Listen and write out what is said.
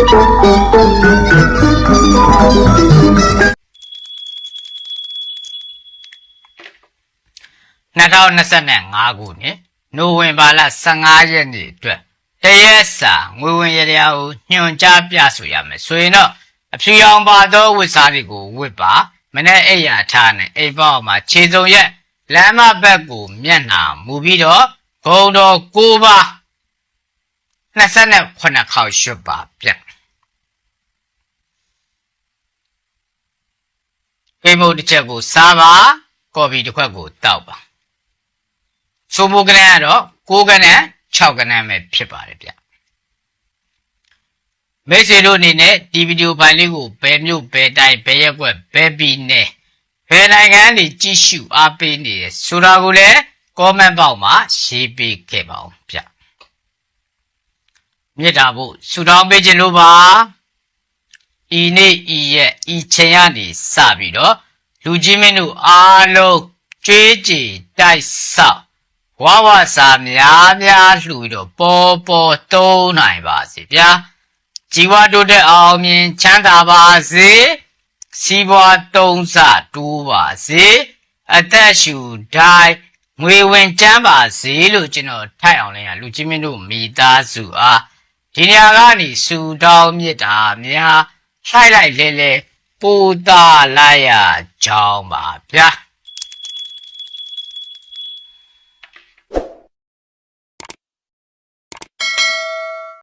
2025ခုနှစ်နိုဝင်ဘာလ15ရက်နေ့အတွက်တရက်စာငွေဝင်ရတရားကိုညွှန်ကြားပြဆိုရမယ်ဆိုရင်တော့အဖြူရောင်ပါသောဝတ်စားတွေကိုဝတ်ပါမနေ့အိယာထားနဲ့အိပ်ပေါက်မှာခြေစုံရက်လမ်းမဘက်ကိုမျက်နှာမူပြီးတော့ဂုံတော်ကိုပါ29ခေါက်ရွတ်ပါပြတ် ကိမုတ်တစ်ချက်ကိုစားပါကော်ဖီတစ်ခွက်ကိုတောက်ပါဆိုဖို့ကနန်းကတော့6ကနန်း6ကနန်းပဲဖြစ်ပါတယ်ဗျမိတ်ဆွေတို့အနေနဲ့ဒီဗီဒီယိုဖိုင်လေးကိုဘယ်မျိုးဘယ်တိုင်းဘယ်ရက်ွက်ဘယ်ပြည်နယ်ဘယ်နိုင်ငံနေကြည့်ရှုအားပေးနေရဆိုတာကိုလည်း comment box မှာရေးပေးခဲ့ပါဦးဗျမြစ်တာဖို့ဆူတောင်းပေးခြင်းလို့ပါဤနေ့ဤရက် ဤချိန်ကနေစပြီးတော့လူကြီးမင်းတို့အားလုံးကြွေးကြေတိုက်ဆောက်ဝါဝစာများများလှူပြီးတော့ပေါ်ပေါ်သုံးနိုင်ပါစေဗျာជីវတိုးတက်အောင်မြင်ချမ်းသာပါစေစီးပွားသုံးစတိုးပါစေအသက်ရှူတိုင်းငွေဝင်ကျန်းပါစေလို့ကျွန်တော်ထိုက်အောင်လဲရလူကြီးမင်းတို့မိသားစုအားဒီနေရာကနေစူတောင်းမြစ်တာများလှိုက်လိုက်လဲလဲ ပူတာလိုက်ရကြောင်းပါဗျာ